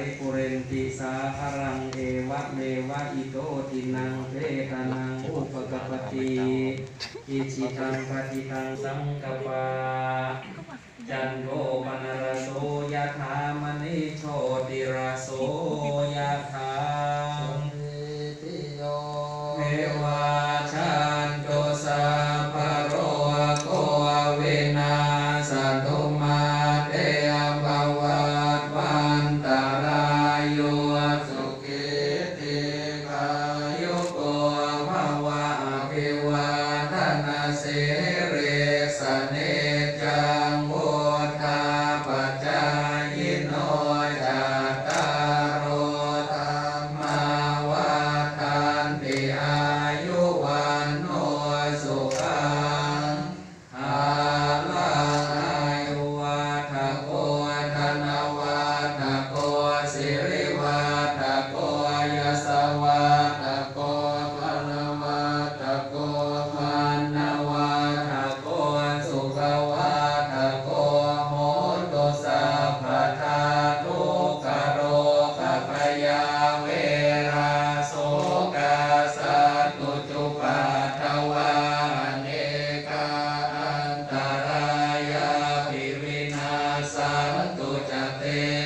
ริปุเรนติสาคารังเอวะเมวะอิโตตินังเวทนังอุปกปติอิจิตังปฏิตังสังกปาจันโทปนรโสยะถามณิโชติระโสยะถาเทวาชานโตสาปโรโกเวนาสตุม Eh...